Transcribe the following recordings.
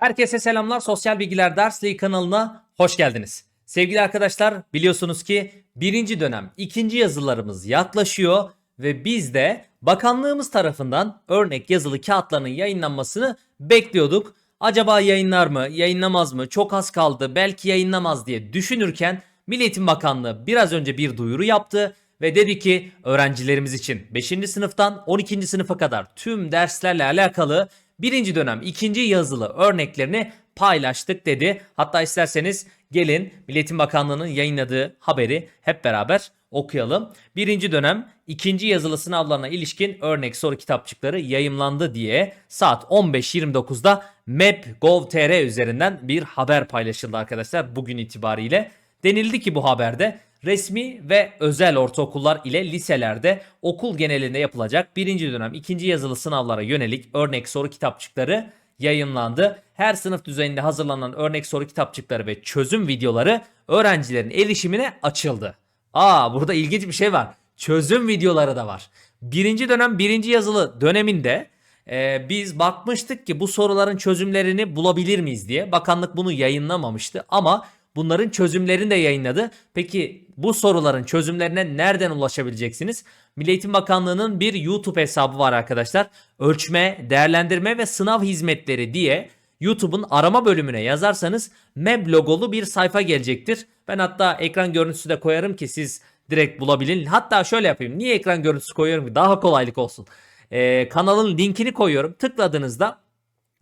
Herkese selamlar. Sosyal Bilgiler Dersliği kanalına hoş geldiniz. Sevgili arkadaşlar biliyorsunuz ki birinci dönem ikinci yazılarımız yaklaşıyor ve biz de bakanlığımız tarafından örnek yazılı kağıtlarının yayınlanmasını bekliyorduk. Acaba yayınlar mı, yayınlamaz mı, çok az kaldı, belki yayınlamaz diye düşünürken Milli Eğitim Bakanlığı biraz önce bir duyuru yaptı ve dedi ki öğrencilerimiz için 5. sınıftan 12. sınıfa kadar tüm derslerle alakalı birinci dönem ikinci yazılı örneklerini paylaştık dedi. Hatta isterseniz gelin Milli Eğitim Bakanlığı'nın yayınladığı haberi hep beraber okuyalım. Birinci dönem ikinci yazılı sınavlarına ilişkin örnek soru kitapçıkları yayımlandı diye saat 15.29'da map.gov.tr üzerinden bir haber paylaşıldı arkadaşlar bugün itibariyle. Denildi ki bu haberde resmi ve özel ortaokullar ile liselerde okul genelinde yapılacak birinci dönem ikinci yazılı sınavlara yönelik örnek soru kitapçıkları yayınlandı. Her sınıf düzeyinde hazırlanan örnek soru kitapçıkları ve çözüm videoları öğrencilerin erişimine açıldı. Aa burada ilginç bir şey var. Çözüm videoları da var. Birinci dönem birinci yazılı döneminde e, biz bakmıştık ki bu soruların çözümlerini bulabilir miyiz diye. Bakanlık bunu yayınlamamıştı ama bunların çözümlerini de yayınladı. Peki bu soruların çözümlerine nereden ulaşabileceksiniz? Milli Eğitim Bakanlığı'nın bir YouTube hesabı var arkadaşlar. Ölçme, değerlendirme ve sınav hizmetleri diye YouTube'un arama bölümüne yazarsanız MEB logolu bir sayfa gelecektir. Ben hatta ekran görüntüsü de koyarım ki siz direkt bulabilin. Hatta şöyle yapayım. Niye ekran görüntüsü koyuyorum ki? Daha kolaylık olsun. Ee, kanalın linkini koyuyorum. Tıkladığınızda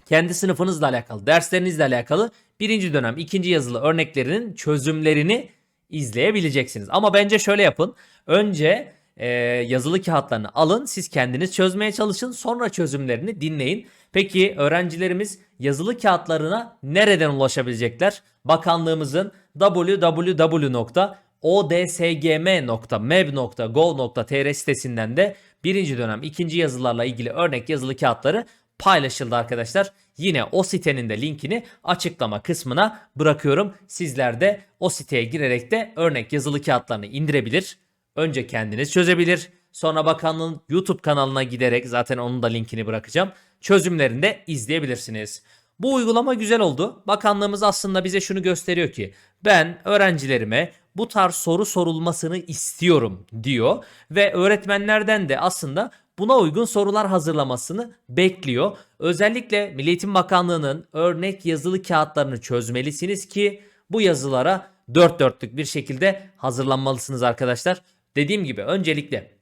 kendi sınıfınızla alakalı, derslerinizle alakalı birinci dönem ikinci yazılı örneklerinin çözümlerini izleyebileceksiniz. Ama bence şöyle yapın. Önce e, yazılı kağıtlarını alın, siz kendiniz çözmeye çalışın, sonra çözümlerini dinleyin. Peki öğrencilerimiz yazılı kağıtlarına nereden ulaşabilecekler? Bakanlığımızın www.odsgm.mev.gov.tr sitesinden de birinci dönem ikinci yazılarla ilgili örnek yazılı kağıtları paylaşıldı arkadaşlar. Yine o sitenin de linkini açıklama kısmına bırakıyorum. Sizler de o siteye girerek de örnek yazılı kağıtlarını indirebilir. Önce kendiniz çözebilir. Sonra bakanlığın YouTube kanalına giderek zaten onun da linkini bırakacağım. Çözümlerini de izleyebilirsiniz. Bu uygulama güzel oldu. Bakanlığımız aslında bize şunu gösteriyor ki ben öğrencilerime bu tarz soru sorulmasını istiyorum diyor ve öğretmenlerden de aslında buna uygun sorular hazırlamasını bekliyor. Özellikle Milli Eğitim Bakanlığı'nın örnek yazılı kağıtlarını çözmelisiniz ki bu yazılara dört dörtlük bir şekilde hazırlanmalısınız arkadaşlar. Dediğim gibi öncelikle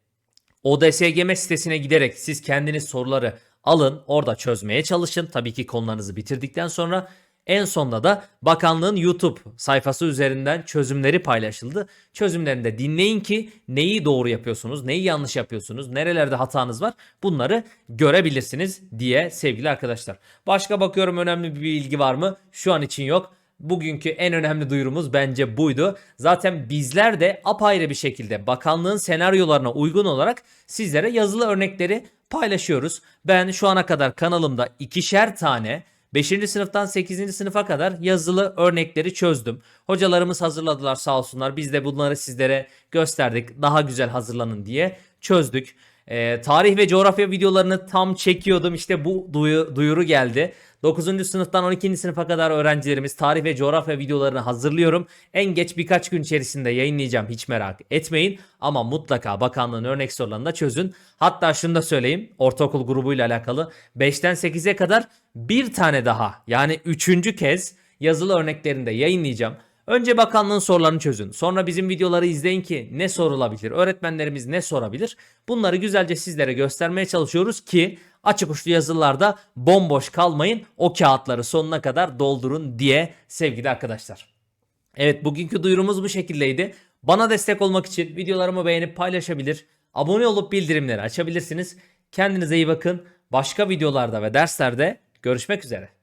ODSGM sitesine giderek siz kendiniz soruları alın orada çözmeye çalışın. Tabii ki konularınızı bitirdikten sonra en sonunda da bakanlığın YouTube sayfası üzerinden çözümleri paylaşıldı. Çözümlerini de dinleyin ki neyi doğru yapıyorsunuz, neyi yanlış yapıyorsunuz, nerelerde hatanız var bunları görebilirsiniz diye sevgili arkadaşlar. Başka bakıyorum önemli bir bilgi var mı? Şu an için yok. Bugünkü en önemli duyurumuz bence buydu. Zaten bizler de apayrı bir şekilde bakanlığın senaryolarına uygun olarak sizlere yazılı örnekleri paylaşıyoruz. Ben şu ana kadar kanalımda ikişer tane 5. sınıftan 8. sınıfa kadar yazılı örnekleri çözdüm. Hocalarımız hazırladılar sağ olsunlar. Biz de bunları sizlere gösterdik. Daha güzel hazırlanın diye çözdük. Ee, tarih ve coğrafya videolarını tam çekiyordum. İşte bu duyu- duyuru geldi. 9. sınıftan 12. sınıfa kadar öğrencilerimiz tarih ve coğrafya videolarını hazırlıyorum. En geç birkaç gün içerisinde yayınlayacağım hiç merak etmeyin. Ama mutlaka bakanlığın örnek sorularını da çözün. Hatta şunu da söyleyeyim ortaokul grubuyla alakalı 5'ten 8'e kadar bir tane daha yani üçüncü kez yazılı örneklerinde yayınlayacağım. Önce bakanlığın sorularını çözün. Sonra bizim videoları izleyin ki ne sorulabilir? Öğretmenlerimiz ne sorabilir? Bunları güzelce sizlere göstermeye çalışıyoruz ki açık uçlu yazılarda bomboş kalmayın. O kağıtları sonuna kadar doldurun diye sevgili arkadaşlar. Evet bugünkü duyurumuz bu şekildeydi. Bana destek olmak için videolarımı beğenip paylaşabilir, abone olup bildirimleri açabilirsiniz. Kendinize iyi bakın. Başka videolarda ve derslerde görüşmek üzere.